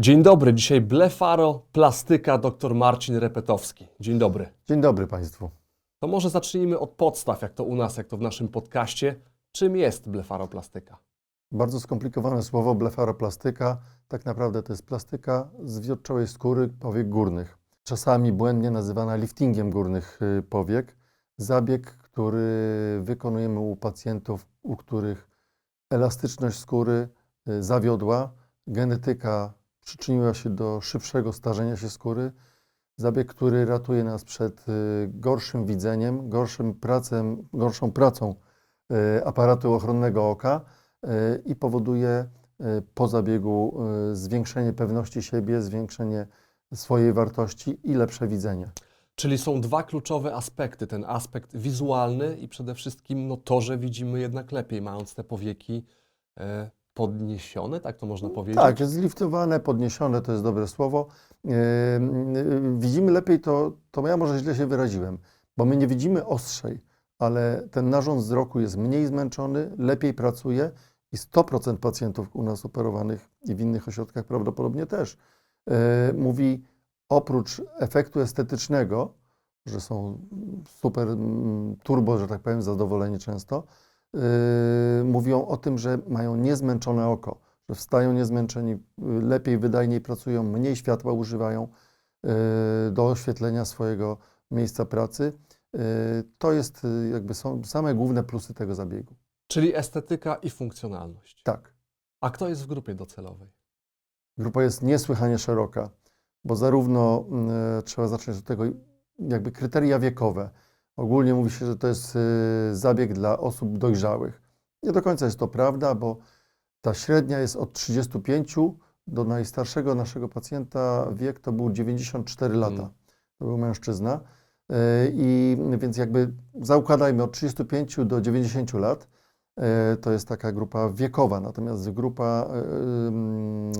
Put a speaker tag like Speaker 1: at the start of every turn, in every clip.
Speaker 1: Dzień dobry, dzisiaj blefaro, plastyka, dr Marcin Repetowski. Dzień dobry.
Speaker 2: Dzień dobry Państwu.
Speaker 1: To może zacznijmy od podstaw, jak to u nas, jak to w naszym podcaście. Czym jest blefaroplastyka?
Speaker 2: Bardzo skomplikowane słowo blefaroplastyka. Tak naprawdę to jest plastyka zwiotczałej skóry powiek górnych. Czasami błędnie nazywana liftingiem górnych y, powiek. Zabieg, który wykonujemy u pacjentów, u których elastyczność skóry y, zawiodła, genetyka przyczyniła się do szybszego starzenia się skóry. Zabieg, który ratuje nas przed y, gorszym widzeniem, gorszym pracem, gorszą pracą y, aparatu ochronnego oka y, i powoduje po zabiegu zwiększenie pewności siebie, zwiększenie swojej wartości i lepsze widzenie.
Speaker 1: Czyli są dwa kluczowe aspekty. Ten aspekt wizualny i przede wszystkim no, to, że widzimy jednak lepiej, mając te powieki e, podniesione, tak to można powiedzieć?
Speaker 2: Tak, zliftowane, podniesione, to jest dobre słowo. Yy, yy, Widzimy lepiej, to, to ja może źle się wyraziłem, bo my nie widzimy ostrzej, ale ten narząd wzroku jest mniej zmęczony, lepiej pracuje i 100% pacjentów u nas operowanych i w innych ośrodkach prawdopodobnie też yy, mówi oprócz efektu estetycznego, że są super mm, turbo, że tak powiem, zadowoleni często, mówią o tym, że mają niezmęczone oko, że wstają niezmęczeni, y, lepiej, wydajniej pracują, mniej światła używają yy, do oświetlenia swojego miejsca pracy. Yy, To jest jakby są same główne plusy tego zabiegu.
Speaker 1: Czyli estetyka i funkcjonalność.
Speaker 2: Tak,
Speaker 1: A kto jest w grupie docelowej?
Speaker 2: grupa jest niesłychanie szeroka, bo zarówno y, trzeba zacząć od tego jakby kryteria wiekowe. Ogólnie mówi się, że to jest y, zabieg dla osób dojrzałych. Nie do końca jest to prawda, bo ta średnia jest od 35 do najstarszego naszego pacjenta wiek to był 94 lata.
Speaker 1: Mm.
Speaker 2: To był mężczyzna. Y, I więc jakby zaukładajmy od 35 do 90 lat. y, To jest taka grupa wiekowa, natomiast grupa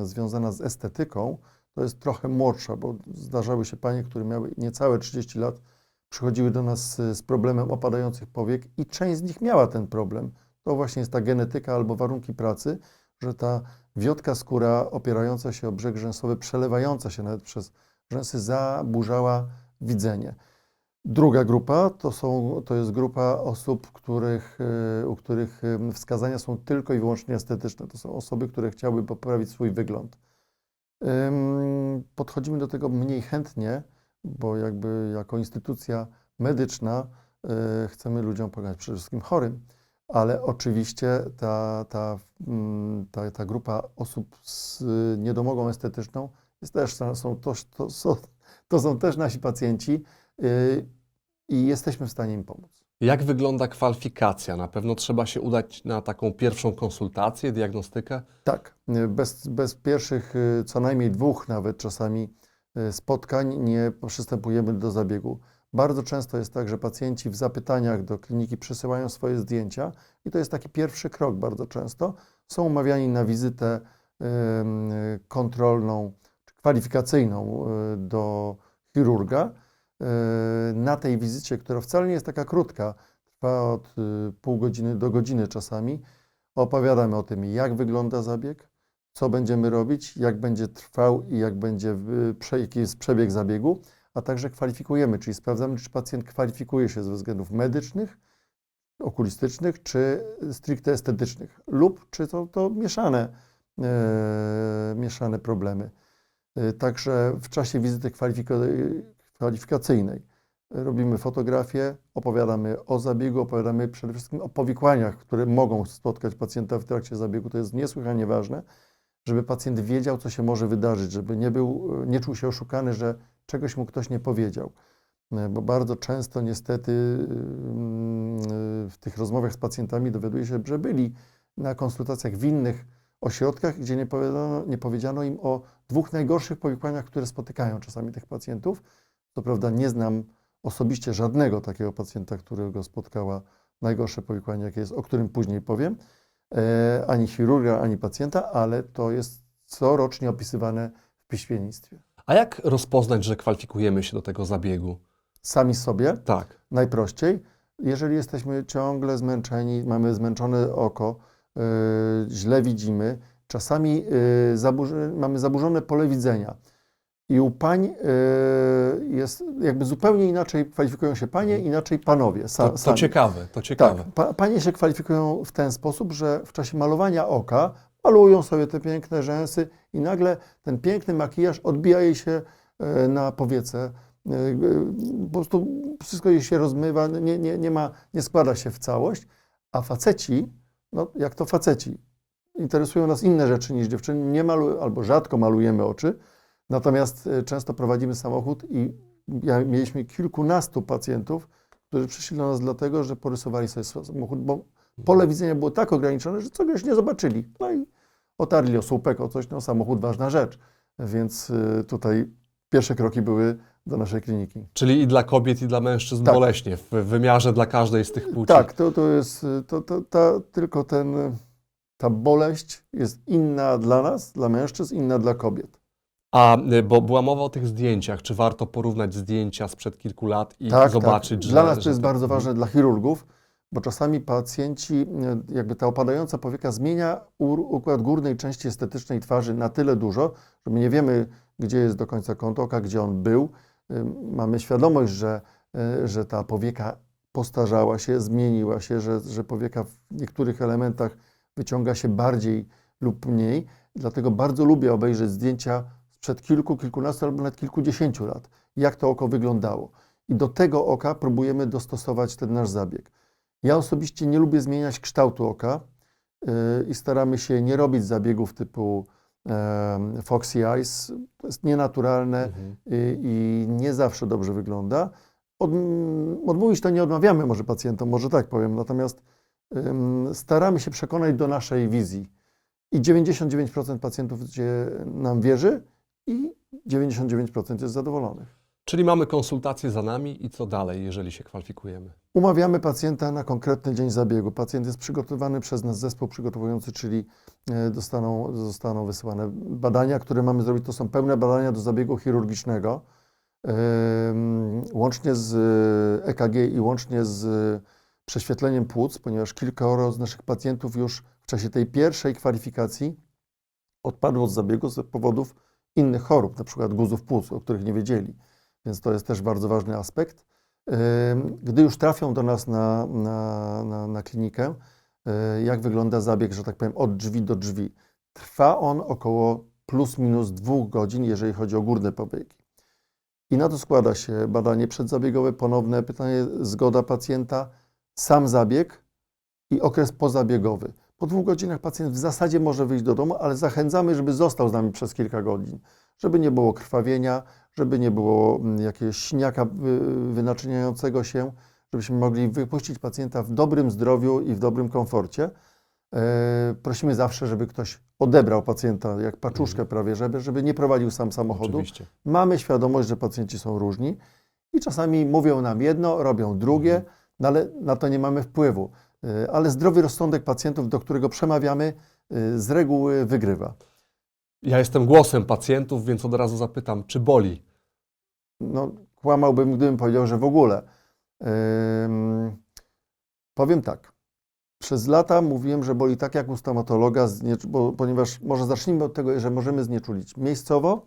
Speaker 2: związana z estetyką to jest trochę młodsza, bo zdarzały się panie, które miały niecałe 30 lat, przychodziły do nas y, z problemem opadających powiek i część z nich miała ten problem. To właśnie jest ta genetyka albo warunki pracy, że ta wiotka skóra opierająca się o brzeg rzęsowy, przelewająca się nawet przez rzęsy, zaburzała widzenie. Druga grupa to, są, to jest grupa osób, których, y, u których y, wskazania są tylko i wyłącznie estetyczne. To są osoby, które chciałyby poprawić swój wygląd. Podchodzimy do tego mniej chętnie, bo jakby jako instytucja medyczna y, chcemy ludziom pomagać, przede wszystkim chorym, ale oczywiście ta, ta, mm, ta, ta grupa osób z niedomogą estetyczną jest też, są, to, to, są, to są też nasi pacjenci y, i jesteśmy w stanie im pomóc.
Speaker 1: Jak wygląda kwalifikacja? Na pewno trzeba się udać na taką pierwszą konsultację, diagnostykę.
Speaker 2: Tak, y, bez, bez pierwszych y, co najmniej dwóch nawet czasami spotkań nie przystępujemy do zabiegu. Bardzo często jest tak, że pacjenci w zapytaniach do kliniki przysyłają swoje zdjęcia i to jest taki pierwszy krok bardzo często. Są umawiani na wizytę y, kontrolną, kwalifikacyjną y, do chirurga. Y, Na tej wizycie, która wcale nie jest taka krótka, trwa od y, pół godziny do godziny czasami, opowiadamy o tym, jak wygląda zabieg, co będziemy robić, jak będzie trwał i jak będzie, y, jaki jest przebieg zabiegu, a także kwalifikujemy, czyli sprawdzamy, czy pacjent kwalifikuje się ze względów medycznych, okulistycznych, czy stricte estetycznych, lub czy to, to mieszane, e, mieszane problemy. E, Także w czasie wizyty kwalifikacyjnej robimy fotografię, opowiadamy o zabiegu, opowiadamy przede wszystkim o powikłaniach, które mogą spotkać pacjenta w trakcie zabiegu. To jest niesłychanie ważne, żeby pacjent wiedział, co się może wydarzyć, żeby nie, był, nie czuł się oszukany, że czegoś mu ktoś nie powiedział. E, Bo bardzo często niestety mm, w tych rozmowach z pacjentami dowiaduje się, że byli na konsultacjach w innych ośrodkach, gdzie nie powiedziano, nie powiedziano im o dwóch najgorszych powikłaniach, które spotykają czasami tych pacjentów. Co prawda nie znam osobiście żadnego takiego pacjenta, którego spotkała najgorsze powikłanie, jakie jest, o którym później powiem, ani chirurga, ani pacjenta, ale to jest corocznie opisywane w piśmiennictwie.
Speaker 1: A jak rozpoznać, że kwalifikujemy się do tego zabiegu?
Speaker 2: Sami sobie
Speaker 1: Tak.
Speaker 2: najprościej, jeżeli jesteśmy ciągle zmęczeni, mamy zmęczone oko, yy, źle widzimy, Czasami y, zaburzy, mamy zaburzone pole widzenia. I u pań y, jest jakby zupełnie inaczej kwalifikują się panie, inaczej panowie. Sa,
Speaker 1: To, to ciekawe, to ciekawe.
Speaker 2: Tak, pa, panie się kwalifikują w ten sposób, że w czasie malowania oka malują sobie te piękne rzęsy i nagle ten piękny makijaż odbija jej się e, na powiece. E, e, Po prostu wszystko jej się rozmywa, nie, nie, nie, ma, nie składa się w całość. A faceci, no jak to faceci, interesują nas inne rzeczy niż dziewczyny. Nie malują, albo rzadko malujemy oczy, natomiast e, często prowadzimy samochód i ja, mieliśmy kilkunastu pacjentów, którzy przyszli do nas dlatego, że porysowali sobie samochód, bo pole widzenia było tak ograniczone, że czegoś nie zobaczyli. No i otarli o słupek, o coś, no samochód ważna rzecz. Więc y, tutaj pierwsze kroki były do naszej kliniki.
Speaker 1: Czyli i dla kobiet, i dla mężczyzn
Speaker 2: Tak.
Speaker 1: boleśnie, w wymiarze dla każdej z tych płci.
Speaker 2: Tak, to, to jest, y, to, to, ta, tylko ten, y, ta boleść jest inna dla nas, dla mężczyzn, inna dla kobiet.
Speaker 1: A, y, bo była mowa o tych zdjęciach, czy warto porównać zdjęcia sprzed kilku lat i
Speaker 2: tak,
Speaker 1: zobaczyć,
Speaker 2: tak.
Speaker 1: że...
Speaker 2: Dla nas to
Speaker 1: że
Speaker 2: jest bardzo ważne, dla chirurgów, bo czasami pacjenci, y, jakby ta opadająca powieka zmienia układ górnej części estetycznej twarzy na tyle dużo, że my nie wiemy, gdzie jest do końca kąt oka, gdzie on był. Y, Mamy świadomość, że, że ta powieka postarzała się, zmieniła się, że, że powieka w niektórych elementach wyciąga się bardziej lub mniej. Dlatego bardzo lubię obejrzeć zdjęcia sprzed kilku, kilkunastu albo nawet kilkudziesięciu lat, jak to oko wyglądało. I do tego oka próbujemy dostosować ten nasz zabieg. Ja osobiście nie lubię zmieniać kształtu oka yy, i staramy się nie robić zabiegów typu Foxy Eyes. To jest nienaturalne
Speaker 1: Mhm.
Speaker 2: i, i nie zawsze dobrze wygląda. Od, odmówić to nie odmawiamy może pacjentom, może tak powiem, natomiast staramy się przekonać do naszej wizji. I 99% pacjentów nam wierzy i 99% jest zadowolonych.
Speaker 1: Czyli mamy konsultację za nami i co dalej, jeżeli się kwalifikujemy?
Speaker 2: Umawiamy pacjenta na konkretny dzień zabiegu. Pacjent jest przygotowany przez nas zespół przygotowujący, czyli e, dostaną, zostaną wysyłane badania, które mamy zrobić. To są pełne badania do zabiegu chirurgicznego, łącznie z EKG i łącznie z prześwietleniem płuc, ponieważ kilkoro z naszych pacjentów już w czasie tej pierwszej kwalifikacji odpadło z zabiegu z powodów innych chorób, przykład guzów płuc, o których nie wiedzieli. Więc to jest też bardzo ważny aspekt. Gdy już trafią do nas na, na, na, na klinikę, y, jak wygląda zabieg, że tak powiem, od drzwi do drzwi. Trwa on około plus minus dwóch godzin, jeżeli chodzi o górne powieki. I na to składa się badanie przedzabiegowe, ponowne pytanie, zgoda pacjenta, sam zabieg i okres pozabiegowy. Po dwóch godzinach pacjent w zasadzie może wyjść do domu, ale zachęcamy, żeby został z nami przez kilka godzin, żeby nie było krwawienia, żeby nie było mm, jakiegoś śniaka wy- wynaczyniającego się, żebyśmy mogli wypuścić pacjenta w dobrym zdrowiu i w dobrym komforcie. E, Prosimy zawsze, żeby ktoś odebrał pacjenta jak paczuszkę prawie, żeby, żeby nie prowadził sam samochodu.
Speaker 1: Oczywiście.
Speaker 2: Mamy świadomość, że pacjenci są różni i czasami mówią nam jedno, robią drugie,
Speaker 1: Mhm.
Speaker 2: no ale na to nie mamy wpływu. Y, Ale zdrowy rozsądek pacjentów, do którego przemawiamy, y, z reguły wygrywa.
Speaker 1: Ja jestem głosem pacjentów, więc od razu zapytam, czy boli?
Speaker 2: No, kłamałbym, gdybym powiedział, że w ogóle. Ym, powiem tak. Przez lata mówiłem, że boli tak jak u stomatologa, bo, ponieważ może zacznijmy od tego, że możemy znieczulić miejscowo,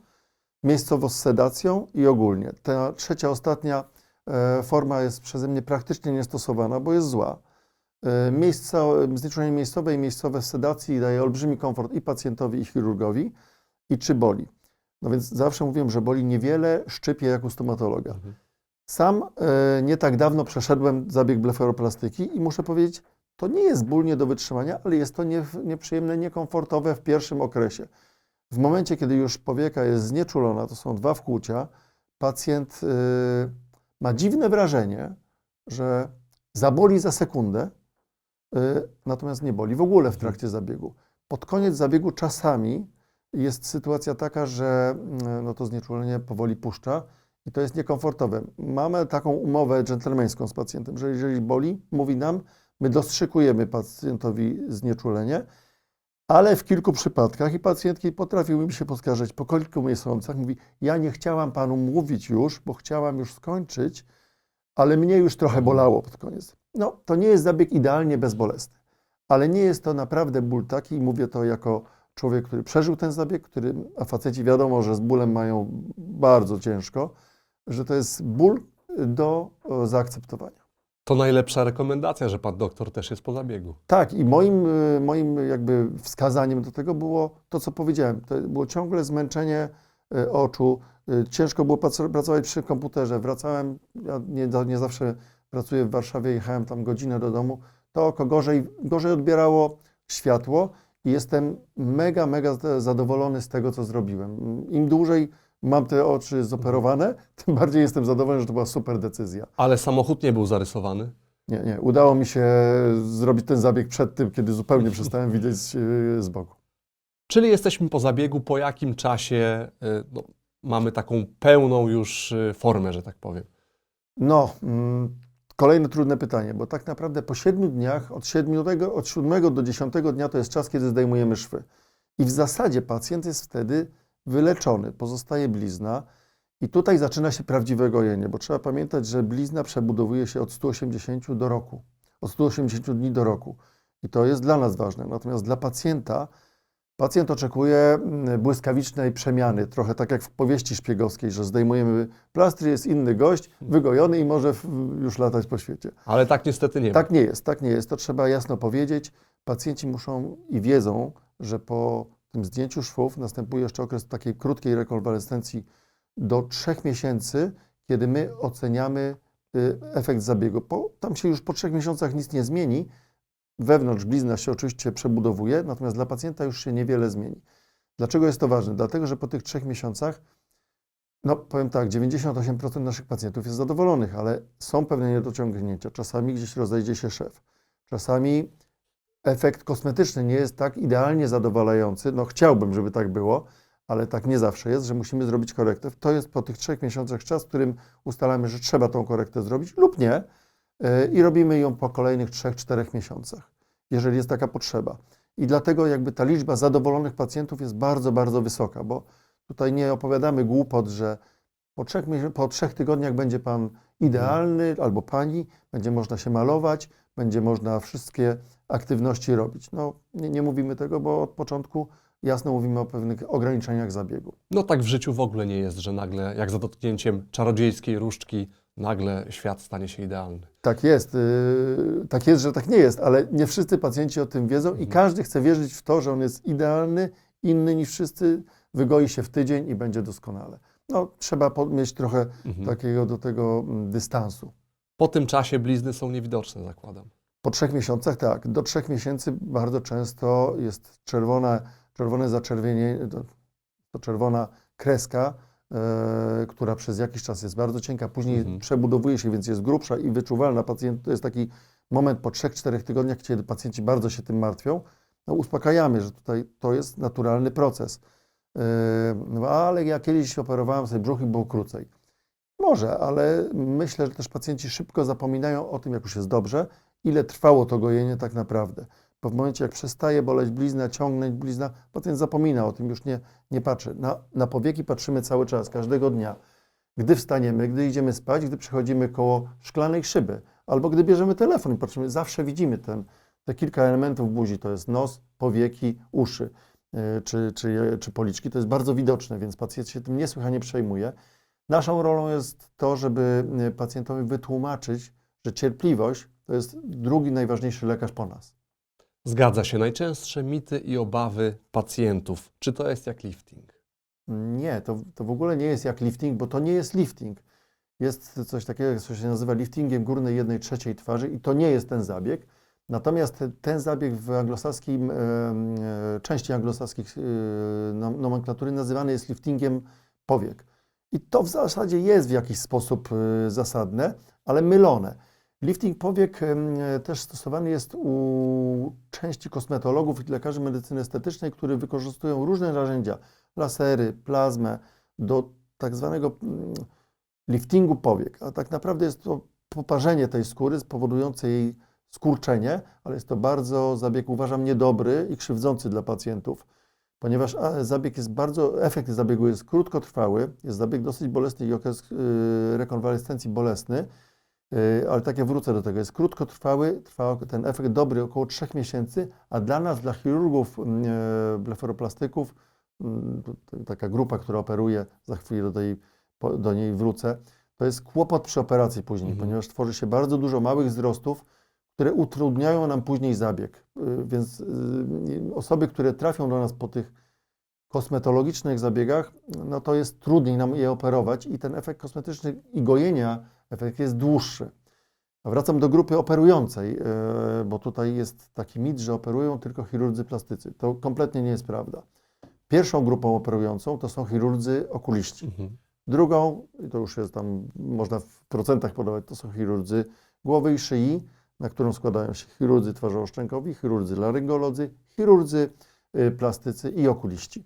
Speaker 2: miejscowo z sedacją i ogólnie. Ta trzecia, ostatnia e, forma jest przeze mnie praktycznie niestosowana, bo jest zła. E, Miejsca, znieczulenie miejscowe i miejscowe w sedacji daje olbrzymi komfort i pacjentowi, i chirurgowi. I czy boli? No więc zawsze mówiłem, że boli niewiele, szczypie jak u stomatologa.
Speaker 1: Mhm.
Speaker 2: Sam e, nie tak dawno przeszedłem zabieg blefaroplastyki i muszę powiedzieć, to nie jest ból nie do wytrzymania, ale jest to nie, nieprzyjemne, niekomfortowe w pierwszym okresie. W momencie, kiedy już powieka jest znieczulona, to są dwa wkłucia, pacjent e, ma dziwne wrażenie, że zaboli za sekundę, e, natomiast nie boli w ogóle w trakcie zabiegu. Pod koniec zabiegu czasami jest sytuacja taka, że mm, no to znieczulenie powoli puszcza i to jest niekomfortowe. Mamy taką umowę dżentelmeńską z pacjentem, że jeżeli boli, mówi nam, my dostrzykujemy pacjentowi znieczulenie, ale w kilku przypadkach i pacjentki potrafiły mi się poskarżać po kilku miesiącach, mówi, ja nie chciałam panu mówić już, bo chciałam już skończyć, ale mnie już trochę bolało pod koniec. No, to nie jest zabieg idealnie bezbolesny, ale nie jest to naprawdę ból taki mówię to jako człowiek, który przeżył ten zabieg, który, a faceci wiadomo, że z bólem mają bardzo ciężko, że to jest ból do e, zaakceptowania.
Speaker 1: To najlepsza rekomendacja, że pan doktor też jest po zabiegu.
Speaker 2: Tak, i moim, y, moim jakby wskazaniem do tego było to, co powiedziałem. To było ciągle zmęczenie y, oczu. Ciężko było prac- pracować przy komputerze. Wracałem, ja nie, nie zawsze pracuję w Warszawie, jechałem tam godzinę do domu. To oko gorzej, gorzej odbierało światło i jestem mega, mega zadowolony z tego, co zrobiłem. Im dłużej mam te oczy zoperowane, tym bardziej jestem zadowolony, że to była super decyzja.
Speaker 1: Ale samochód nie był zarysowany.
Speaker 2: Nie, nie. Udało mi się zrobić ten zabieg przed tym, kiedy zupełnie przestałem widzieć e, z boku.
Speaker 1: Czyli jesteśmy po zabiegu, po jakim czasie y, no, mamy taką pełną już y, formę, że tak powiem.
Speaker 2: No, mm, kolejne trudne pytanie, bo tak naprawdę po siedmiu dniach, od siedmiu, od siódmego do dziesiątego dnia to jest czas, kiedy zdejmujemy szwy. I w zasadzie pacjent jest wtedy wyleczony, pozostaje blizna i tutaj zaczyna się prawdziwe gojenie, bo trzeba pamiętać, że blizna przebudowuje się od 180 do roku, od 180 dni do roku. I to jest dla nas ważne. Natomiast dla pacjenta, pacjent oczekuje mm, błyskawicznej przemiany, trochę tak jak w powieści szpiegowskiej, że zdejmujemy plastry, jest inny gość, wygojony i może już latać po świecie.
Speaker 1: Ale tak niestety nie.
Speaker 2: Tak nie jest, tak nie jest. To trzeba jasno powiedzieć. Pacjenci muszą i wiedzą, że po tym zdjęciu szwów następuje jeszcze okres takiej krótkiej rekonwalescencji do trzech miesięcy, kiedy my oceniamy y, efekt zabiegu. Po, tam się już po trzech miesiącach nic nie zmieni. Wewnątrz blizna się oczywiście przebudowuje, natomiast dla pacjenta już się niewiele zmieni. Dlaczego jest to ważne? Dlatego, że po tych trzech miesiącach, no powiem tak, 98% naszych pacjentów jest zadowolonych, ale są pewne niedociągnięcia. Czasami gdzieś rozejdzie się szef. Czasami efekt kosmetyczny nie jest tak idealnie zadowalający. No chciałbym, żeby tak było, ale tak nie zawsze jest, że musimy zrobić korektę. To jest po tych trzech miesiącach czas, w którym ustalamy, że trzeba tą korektę zrobić lub nie yy, i robimy ją po kolejnych trzech, czterech miesiącach, jeżeli jest taka potrzeba. I dlatego jakby ta liczba zadowolonych pacjentów jest bardzo, bardzo wysoka, bo tutaj nie opowiadamy głupot, że po trzech, po trzech tygodniach będzie Pan idealny albo Pani, będzie można się malować, będzie można wszystkie aktywności robić. No, nie, nie mówimy tego, bo od początku jasno mówimy o pewnych ograniczeniach zabiegu.
Speaker 1: No tak w życiu w ogóle nie jest, że nagle, jak za dotknięciem czarodziejskiej różdżki, nagle świat stanie się idealny.
Speaker 2: Tak jest, yy, tak jest, że tak nie jest, ale nie wszyscy pacjenci o tym wiedzą i
Speaker 1: Mhm.
Speaker 2: każdy chce wierzyć w to, że on jest idealny, inny niż wszyscy, wygoi się w tydzień i będzie doskonale. No, trzeba mieć trochę
Speaker 1: Mhm.
Speaker 2: takiego do tego mm, dystansu.
Speaker 1: Po tym czasie blizny są niewidoczne, zakładam.
Speaker 2: Po trzech miesiącach, tak. Do trzech miesięcy bardzo często jest czerwona, czerwone zaczerwienie, to czerwona kreska, e, która przez jakiś czas jest bardzo cienka, później
Speaker 1: Mhm.
Speaker 2: przebudowuje się, więc jest grubsza i wyczuwalna. Pacjent, to jest taki moment po trzech, czterech tygodniach, kiedy pacjenci bardzo się tym martwią. No, uspokajamy, że tutaj to jest naturalny proces. E, ale ja kiedyś operowałem sobie brzuch i było krócej. Może, ale myślę, że też pacjenci szybko zapominają o tym, jak już jest dobrze, ile trwało to gojenie tak naprawdę. Bo w momencie, jak przestaje boleć blizna, ciągnąć blizna, pacjent zapomina o tym, już nie, nie patrzy. Na, na powieki patrzymy cały czas, każdego dnia. Gdy wstaniemy, gdy idziemy spać, gdy przechodzimy koło szklanej szyby, albo gdy bierzemy telefon i patrzymy, zawsze widzimy ten, te kilka elementów buzi. To jest nos, powieki, uszy yy, czy, czy, czy policzki. To jest bardzo widoczne, więc pacjent się tym niesłychanie przejmuje. Naszą rolą jest to, żeby y, pacjentowi wytłumaczyć, że cierpliwość to jest drugi najważniejszy lekarz po nas.
Speaker 1: Zgadza się. Najczęstsze mity i obawy pacjentów. Czy to jest jak lifting?
Speaker 2: Nie, to, to w ogóle nie jest jak lifting, bo to nie jest lifting. Jest coś takiego, co się nazywa liftingiem górnej jednej trzeciej twarzy i to nie jest ten zabieg. Natomiast te- ten zabieg w anglosaskim, e, części anglosaskich nom- nomenklatury nazywany jest liftingiem powiek. I to w zasadzie jest w jakiś sposób e, zasadne, ale mylone. Lifting powiek też stosowany jest u części kosmetologów i lekarzy medycyny estetycznej, którzy wykorzystują różne narzędzia, lasery, plazmę do tak zwanego mm, liftingu powiek. A tak naprawdę jest to poparzenie tej skóry spowodujące jej skurczenie, ale jest to bardzo zabieg, uważam, niedobry i krzywdzący dla pacjentów, ponieważ zabieg jest bardzo, efekt zabiegu jest krótkotrwały, jest zabieg dosyć bolesny i okres y, rekonwalescencji bolesny, Ale tak jak wrócę do tego, jest krótkotrwały, trwa ten efekt dobry około 3 miesięcy, a dla nas, dla chirurgów, mm, e, blefaroplastyków, mm, taka grupa, która operuje, za chwilę do, tej, do niej wrócę, to jest kłopot przy operacji później,
Speaker 1: Mhm.
Speaker 2: ponieważ tworzy się bardzo dużo małych wzrostów, które utrudniają nam później zabieg. Yy, Więc yy, osoby, które trafią do nas po tych kosmetologicznych zabiegach, no to jest trudniej nam je operować i ten efekt kosmetyczny i gojenia, efekt jest dłuższy. A wracam do grupy operującej, yy, bo tutaj jest taki mit, że operują tylko chirurdzy plastycy. To kompletnie nie jest prawda. Pierwszą grupą operującą to są chirurdzy okuliści.
Speaker 1: Mhm.
Speaker 2: Drugą, i to już jest tam, można w procentach podawać, to są chirurdzy głowy i szyi, na którą składają się chirurdzy twarzowo-szczękowi, chirurdzy laryngolodzy, chirurdzy y, plastycy i okuliści.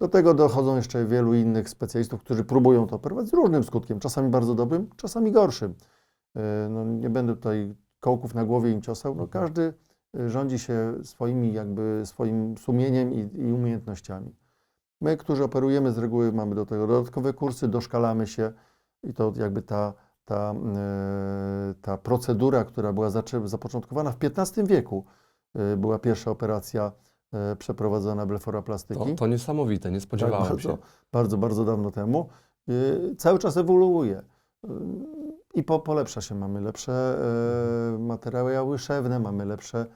Speaker 2: Do tego dochodzą jeszcze wielu innych specjalistów, którzy próbują to operować z różnym skutkiem, czasami bardzo dobrym, czasami gorszym. Y, No, nie będę tutaj kołków na głowie im ciosał, no, każdy y, rządzi się swoimi jakby swoim sumieniem i, i umiejętnościami. My, którzy operujemy z reguły, mamy do tego dodatkowe kursy, doszkalamy się i to jakby ta, ta, e, ta procedura, która była zapoczątkowana w XV wieku, e, była pierwsza operacja e, przeprowadzona blefaroplastyki.
Speaker 1: To, to niesamowite, nie spodziewałem
Speaker 2: Tak,
Speaker 1: się.
Speaker 2: bardzo, bardzo, bardzo dawno temu. Yy, Cały czas ewoluuje Yy, i po, polepsza się. Mamy lepsze e, materiały szewne, mamy lepsze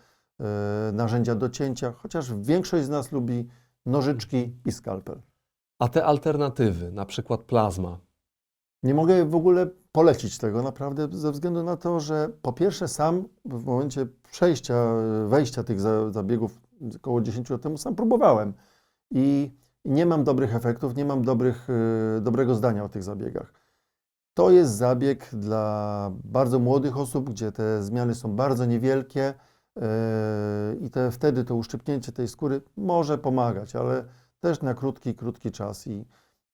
Speaker 2: e, narzędzia do cięcia, chociaż większość z nas lubi nożyczki i skalpel.
Speaker 1: A te alternatywy, na przykład plazma,
Speaker 2: Nie mogę w ogóle polecić tego naprawdę ze względu na to, że po pierwsze sam w momencie przejścia, e, wejścia tych za- zabiegów około 10 lat temu sam próbowałem i nie mam dobrych efektów, nie mam dobrych, e, dobrego zdania o tych zabiegach. To jest zabieg dla bardzo młodych osób, gdzie te zmiany są bardzo niewielkie e, i te, wtedy to uszczypnięcie tej skóry może pomagać, ale też na krótki, krótki czas i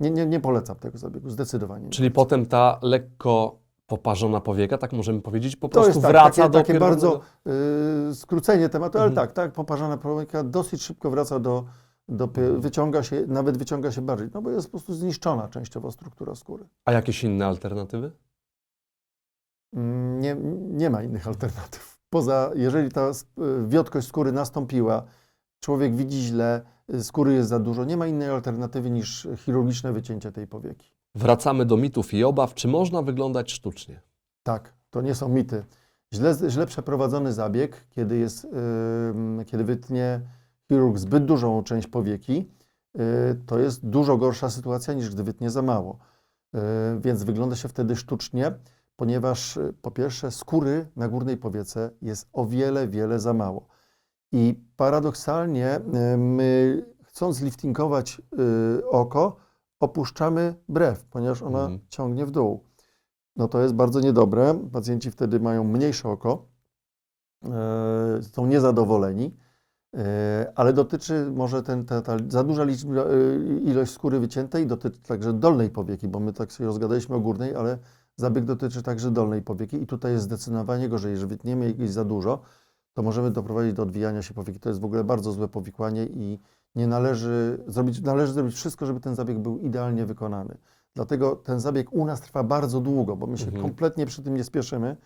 Speaker 2: nie, nie, nie polecam tego zabiegu, zdecydowanie. nie.
Speaker 1: czyli potem ta lekko poparzona powieka, tak możemy powiedzieć, po
Speaker 2: To
Speaker 1: prostu
Speaker 2: jest tak,
Speaker 1: wraca
Speaker 2: takie,
Speaker 1: do
Speaker 2: takie
Speaker 1: pierwotnego-
Speaker 2: bardzo y, skrócenie tematu, ale
Speaker 1: Mhm.
Speaker 2: tak, tak, poparzana prowinka dosyć szybko wraca do, do
Speaker 1: Mhm.
Speaker 2: wyciąga się, nawet wyciąga się bardziej, no bo jest po prostu zniszczona częściowo struktura skóry.
Speaker 1: A jakieś inne alternatywy?
Speaker 2: Mm, Nie, nie ma innych alternatyw. Poza, jeżeli ta wiotkość skóry nastąpiła, człowiek widzi źle, y, skóry jest za dużo, nie ma innej alternatywy niż chirurgiczne wycięcie tej powieki.
Speaker 1: Wracamy do mitów i obaw. Czy można wyglądać sztucznie?
Speaker 2: Tak, to nie są mity. Źle, źle przeprowadzony zabieg, kiedy, jest, ym, kiedy wytnie chirurg zbyt dużą część powieki, y, to jest dużo gorsza sytuacja niż gdy wytnie za mało. Y, więc wygląda się wtedy sztucznie, ponieważ y, po pierwsze skóry na górnej powiece jest o wiele, wiele za mało. I paradoksalnie y, my chcąc liftingować y, oko, opuszczamy brew, ponieważ ona
Speaker 1: Mhm.
Speaker 2: ciągnie w dół no to jest bardzo niedobre. Pacjenci wtedy mają mniejsze oko, e, są niezadowoleni, e, ale dotyczy może ten, ta, ta za duża liczba, e, ilość skóry wyciętej dotyczy także dolnej powieki, bo my tak się rozgadaliśmy o górnej, ale zabieg dotyczy także dolnej powieki i tutaj jest zdecydowanie gorzej. Jeżeli wytniemy jej za dużo, to możemy doprowadzić do odwijania się powieki. To jest w ogóle bardzo złe powikłanie i nie należy zrobić, należy zrobić wszystko, żeby ten zabieg był idealnie wykonany. Dlatego ten zabieg u nas trwa bardzo długo, bo my się
Speaker 1: Mhm.
Speaker 2: kompletnie przy tym nie spieszymy.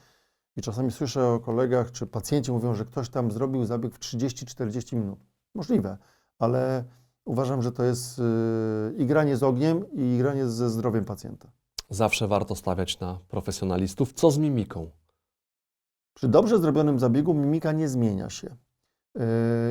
Speaker 2: I czasami słyszę o kolegach, czy pacjenci mówią, że ktoś tam zrobił zabieg w 30-40 minut. Możliwe, ale uważam, że to jest yy, i granie z ogniem, i granie ze zdrowiem pacjenta.
Speaker 1: Zawsze warto stawiać na profesjonalistów. Co z mimiką?
Speaker 2: Przy dobrze zrobionym zabiegu mimika nie zmienia się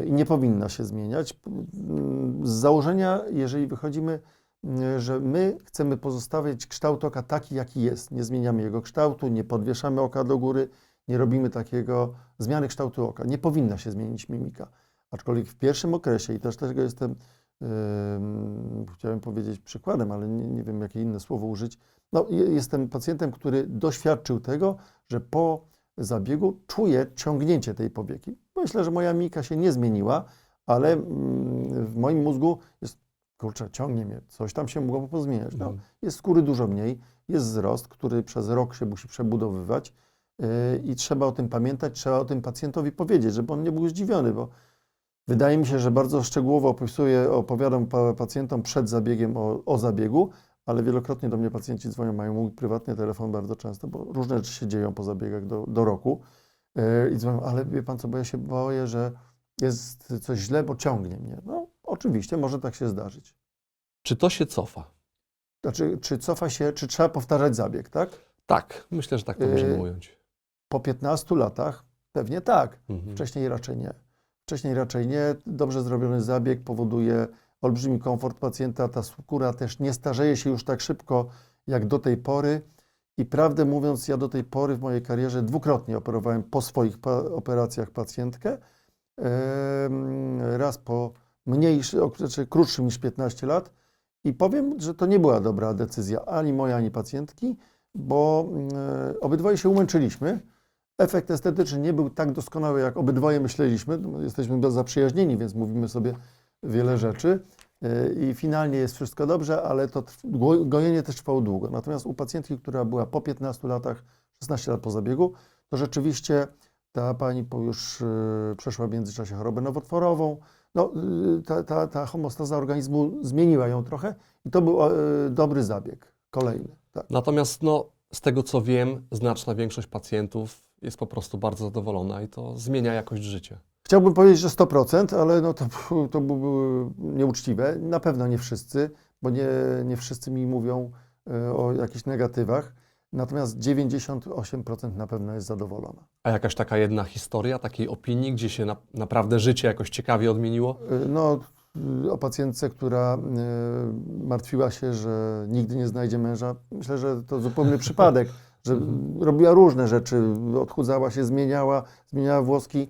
Speaker 2: i nie powinna się zmieniać. Mm, Z założenia, jeżeli wychodzimy, yy, że my chcemy pozostawiać kształt oka taki, jaki jest, nie zmieniamy jego kształtu, nie podwieszamy oka do góry, nie robimy takiego zmiany kształtu oka. Nie powinna się zmienić mimika. Aczkolwiek w pierwszym okresie, i też tego jestem, yy, chciałem powiedzieć przykładem, ale nie, nie wiem, jakie inne słowo użyć, no, je- jestem pacjentem, który doświadczył tego, że po zabiegu czuję ciągnięcie tej powieki. Myślę, że moja mimika się nie zmieniła, ale mm, w moim mózgu jest, kurczę, ciągnie mnie, coś tam się mogło pozmieniać. No,
Speaker 1: Mhm.
Speaker 2: jest skóry dużo mniej, jest wzrost, który przez rok się musi przebudowywać yy, i trzeba o tym pamiętać, trzeba o tym pacjentowi powiedzieć, żeby on nie był zdziwiony, bo wydaje mi się, że bardzo szczegółowo opisuję, opowiadam pa- pacjentom przed zabiegiem o, o zabiegu, ale wielokrotnie do mnie pacjenci dzwonią, mają mój prywatny telefon bardzo często, bo różne rzeczy się dzieją po zabiegach do, do roku. Yy, I dzwonią, ale wie pan co, bo ja się boję, że jest coś źle, bo ciągnie mnie. No, oczywiście, może tak się zdarzyć.
Speaker 1: Czy to się cofa?
Speaker 2: Znaczy, czy cofa się, czy trzeba powtarzać zabieg, tak?
Speaker 1: Tak, myślę, że tak to
Speaker 2: Yy,
Speaker 1: możemy ująć.
Speaker 2: Po 15 latach pewnie tak.
Speaker 1: Mhm.
Speaker 2: Wcześniej raczej nie. Wcześniej raczej nie. Dobrze zrobiony zabieg powoduje olbrzymi komfort pacjenta. Ta skóra też nie starzeje się już tak szybko jak do tej pory. I prawdę mówiąc, ja do tej pory w mojej karierze dwukrotnie operowałem po swoich pa operacjach pacjentkę. Em, Raz po mniejszy, znaczy krótszym niż 15 lat. I powiem, że to nie była dobra decyzja ani moja, ani pacjentki, bo e, obydwoje się umęczyliśmy. Efekt estetyczny nie był tak doskonały, jak obydwoje myśleliśmy. No, Jesteśmy zaprzyjaźnieni, więc mówimy sobie wiele rzeczy. Yy, I finalnie jest wszystko dobrze, ale to gojenie też trwało długo. Natomiast u pacjentki, która była po 15 latach, 16 lat po zabiegu, to rzeczywiście ta pani już yy, przeszła w międzyczasie chorobę nowotworową. No, yy, ta, ta, ta homostaza organizmu zmieniła ją trochę i to był dobry zabieg. Kolejny. Tak.
Speaker 1: Natomiast no, z tego co wiem, znaczna większość pacjentów jest po prostu bardzo zadowolona i to zmienia jakość życia.
Speaker 2: Chciałbym powiedzieć, że 100%, ale no to, to byłoby nieuczciwe. Na pewno nie wszyscy, bo nie, nie wszyscy mi mówią e, o jakichś negatywach. Natomiast 98% na pewno jest zadowolona.
Speaker 1: A jakaś taka jedna historia takiej opinii, gdzie się na, naprawdę życie jakoś ciekawie odmieniło?
Speaker 2: E, No, o pacjentce, która e, martwiła się, że nigdy nie znajdzie męża. Myślę, że to zupełny przypadek, że robiła różne rzeczy. Odchudzała się, zmieniała, zmieniała włoski.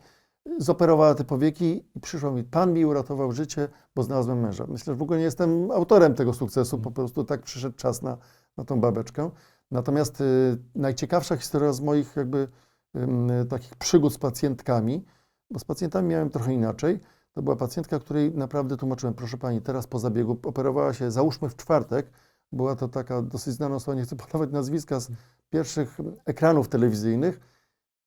Speaker 2: Zoperowała te powieki i przyszło mi, Pan mi uratował życie, bo znalazłem męża. Myślę, że w ogóle nie jestem autorem tego sukcesu, po prostu tak przyszedł czas na, na tą babeczkę. Natomiast y, najciekawsza historia z moich jakby ym, takich przygód z pacjentkami, bo z pacjentami miałem trochę inaczej, to była pacjentka, której naprawdę tłumaczyłem, proszę Pani, teraz po zabiegu operowała się, załóżmy w czwartek, była to taka dosyć znana osoba, nie chcę podawać nazwiska, z pierwszych ekranów telewizyjnych,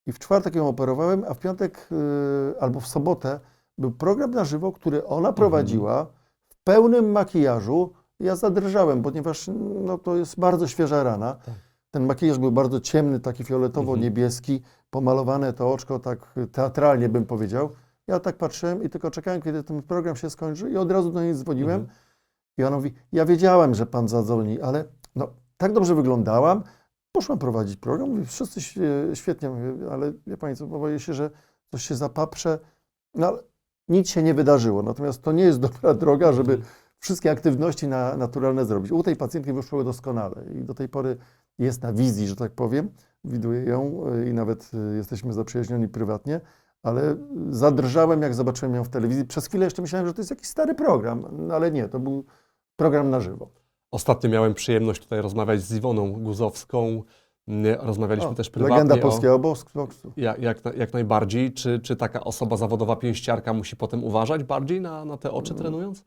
Speaker 2: i w czwartek ją operowałem, a w piątek y, albo w sobotę był program na żywo, który ona prowadziła w pełnym makijażu. Ja zadrżałem, ponieważ no, to jest bardzo świeża rana.
Speaker 1: Tak.
Speaker 2: Ten makijaż był bardzo ciemny, taki fioletowo-niebieski, pomalowane to oczko tak teatralnie bym powiedział. Ja tak patrzyłem i tylko czekałem, kiedy ten program się skończy i od razu do niej dzwoniłem.
Speaker 1: Mhm.
Speaker 2: I ona mówi, ja wiedziałem, że pan zadzwoni, ale no, tak dobrze wyglądałam, poszłam prowadzić program, mówi, wszyscy świe- świetnie, mówię, ale wie pani co, boję się, że coś się zapaprze, no ale nic się nie wydarzyło, natomiast to nie jest dobra droga, żeby
Speaker 1: Mhm.
Speaker 2: wszystkie aktywności na, naturalne zrobić. U tej pacjentki wyszły doskonale i do tej pory jest na wizji, że tak powiem, widuję ją y, i nawet y, jesteśmy zaprzyjaźnieni prywatnie, ale zadrżałem, jak zobaczyłem ją w telewizji. Przez chwilę jeszcze myślałem, że to jest jakiś stary program, no ale nie, to był program na żywo.
Speaker 1: Ostatnio miałem przyjemność tutaj rozmawiać z Iwoną Guzowską. Nie, Rozmawialiśmy
Speaker 2: O,
Speaker 1: też prywatnie
Speaker 2: legenda
Speaker 1: o,
Speaker 2: polskiego boksu.
Speaker 1: jak, jak, jak najbardziej. Czy, czy taka osoba zawodowa pięściarka musi potem uważać bardziej na, na te oczy
Speaker 2: Mm.
Speaker 1: trenując?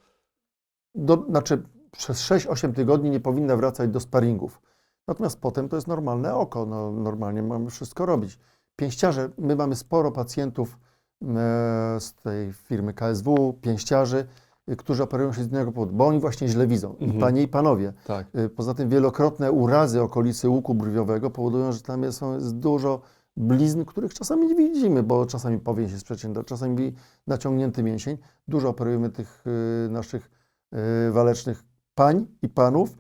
Speaker 2: do, znaczy przez 6-8 tygodni nie powinna wracać do sparingów. Natomiast potem to jest normalne oko, no, normalnie mamy wszystko robić. Pięściarze, my mamy sporo pacjentów e, z tej firmy KSW, pięściarzy, którzy operują się z innego powodu, bo oni właśnie źle widzą, i
Speaker 1: Mhm.
Speaker 2: panie i panowie.
Speaker 1: Tak.
Speaker 2: Y, Poza tym wielokrotne urazy okolicy łuku brwiowego powodują, że tam jest, jest dużo blizn, których czasami nie widzimy, bo czasami powień się przecięta, czasami naciągnięty mięsień. Dużo operujemy tych y, naszych y, walecznych pań i panów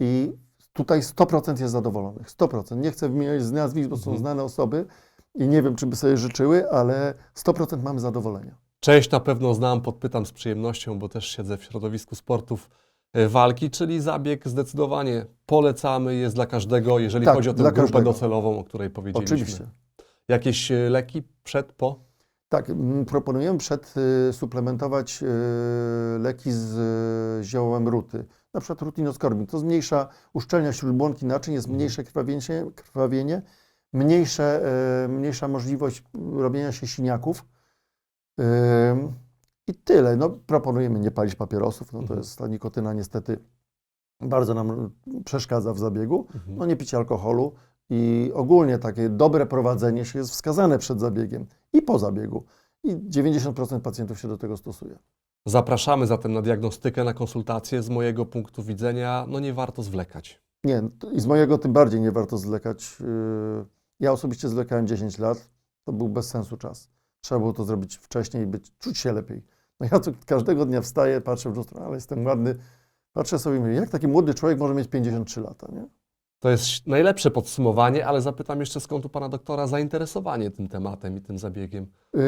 Speaker 2: i tutaj 100% jest zadowolonych. 100%. Nie chcę wymieniać z nazwisk, bo są
Speaker 1: Mhm.
Speaker 2: znane osoby i nie wiem, czy by sobie życzyły, ale 100% mamy zadowolenia.
Speaker 1: Część na pewno znam, podpytam z przyjemnością, bo też siedzę w środowisku sportów e, walki, czyli zabieg zdecydowanie polecamy, jest dla każdego, jeżeli
Speaker 2: Tak,
Speaker 1: chodzi o tę grupę
Speaker 2: każdego.
Speaker 1: docelową, o której powiedzieliśmy.
Speaker 2: Oczywiście.
Speaker 1: Jakieś e, leki przed, po?
Speaker 2: Tak, m, proponujemy przed y, suplementować y, leki z y, ziołem ruty, na przykład rutinoskorbin. To zmniejsza uszczelnia śródbłonki naczyń, jest
Speaker 1: Mhm.
Speaker 2: mniejsze krwawienie, krwawienie mniejsze, y, mniejsza możliwość robienia się siniaków. I tyle. No, proponujemy nie palić papierosów, no to
Speaker 1: Mhm.
Speaker 2: jest ta nikotyna niestety bardzo nam przeszkadza w zabiegu.
Speaker 1: Mhm.
Speaker 2: No nie pić alkoholu i ogólnie takie dobre prowadzenie się jest wskazane przed zabiegiem i po zabiegu. I 90% pacjentów się do tego stosuje.
Speaker 1: Zapraszamy zatem na diagnostykę, na konsultację. Z mojego punktu widzenia, no nie warto zwlekać.
Speaker 2: Nie, to- i z mojego tym bardziej nie warto zwlekać. Yy, Ja osobiście zwlekałem 10 lat, to był bez sensu czas. Trzeba było to zrobić wcześniej i być, czuć się lepiej. No ja tu każdego dnia wstaję, patrzę w lustro, ale jestem ładny. Patrzę sobie i mówię, jak taki młody człowiek może mieć 53 lata, nie?
Speaker 1: To jest najlepsze podsumowanie, ale zapytam jeszcze skąd u pana doktora zainteresowanie tym tematem i tym zabiegiem.
Speaker 2: Yy,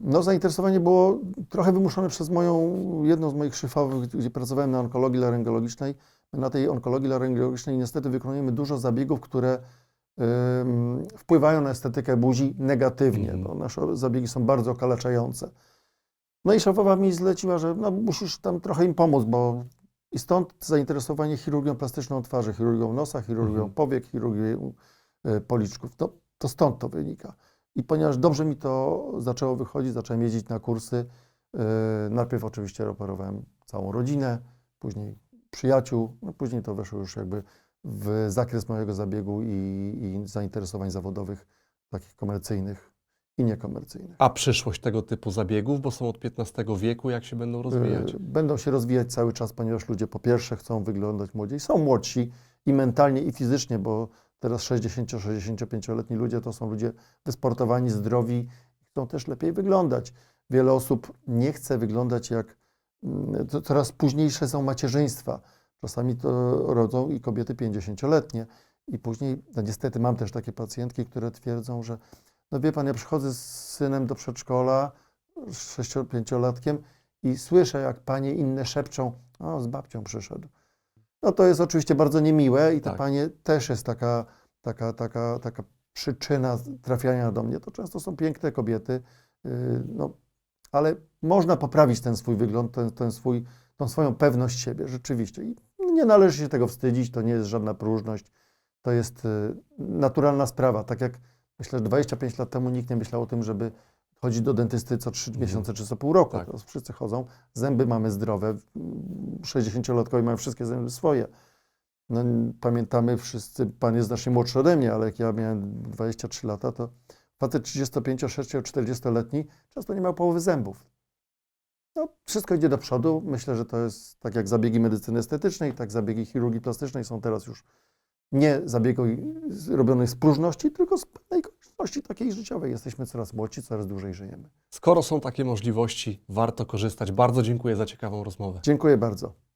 Speaker 2: No, zainteresowanie było trochę wymuszone przez moją, jedną z moich szyfowych, gdzie pracowałem na onkologii laryngologicznej. Na tej onkologii laryngologicznej niestety wykonujemy dużo zabiegów, które wpływają na estetykę buzi negatywnie.
Speaker 1: Mhm.
Speaker 2: No, nasze zabiegi są bardzo okaleczające. No i szefowa mi zleciła, że no, musisz tam trochę im pomóc, bo i stąd zainteresowanie chirurgią plastyczną twarzy, chirurgią nosa, chirurgią
Speaker 1: Mhm.
Speaker 2: powiek, chirurgią y, policzków. To, to stąd to wynika. I ponieważ dobrze mi to zaczęło wychodzić, zacząłem jeździć na kursy. Yy, najpierw oczywiście operowałem całą rodzinę, później przyjaciół, no później to weszło już jakby w zakres mojego zabiegu i, i zainteresowań zawodowych, takich komercyjnych i niekomercyjnych.
Speaker 1: A przyszłość tego typu zabiegów, bo są od XV wieku, jak się będą rozwijać?
Speaker 2: Yy, Będą się rozwijać cały czas, ponieważ ludzie po pierwsze chcą wyglądać młodziej, są młodsi i mentalnie, i fizycznie, bo teraz 60-65-letni ludzie to są ludzie wysportowani, zdrowi, chcą też lepiej wyglądać. Wiele osób nie chce wyglądać jak mm, coraz późniejsze są macierzyństwa. Czasami to rodzą i kobiety 50-letnie. I później, no niestety mam też takie pacjentki, które twierdzą, że no wie pan, ja przychodzę z synem do przedszkola, z 6-5-latkiem i słyszę, jak panie inne szepczą, o, z babcią przyszedł. No to jest oczywiście bardzo niemiłe i te
Speaker 1: Tak.
Speaker 2: panie też jest taka, taka, taka, taka przyczyna trafiania do mnie. To często są piękne kobiety, yy, no, ale można poprawić ten swój wygląd, ten, ten swój, tą swoją pewność siebie, rzeczywiście. I nie należy się tego wstydzić, to nie jest żadna próżność, to jest yy, naturalna sprawa. Tak jak myślę, że 25 lat temu nikt nie myślał o tym, żeby chodzić do dentysty co 3
Speaker 1: Mhm.
Speaker 2: miesiące czy co pół roku.
Speaker 1: Tak.
Speaker 2: Teraz wszyscy chodzą, zęby mamy zdrowe, 60-latkowie mają wszystkie zęby swoje. No, pamiętamy wszyscy, pan jest znacznie młodszy ode mnie, ale jak ja miałem 23 lata, to facet 35, 6, 40-letni często nie miał połowy zębów. No, wszystko idzie do przodu. Myślę, że to jest tak jak zabiegi medycyny estetycznej, tak zabiegi chirurgii plastycznej są teraz już nie zabiegi z- robione z próżności, tylko z pewnej konieczności takiej życiowej. Jesteśmy coraz młodsi, coraz dłużej żyjemy.
Speaker 1: Skoro są takie możliwości, warto korzystać. Bardzo dziękuję za ciekawą rozmowę.
Speaker 2: Dziękuję bardzo.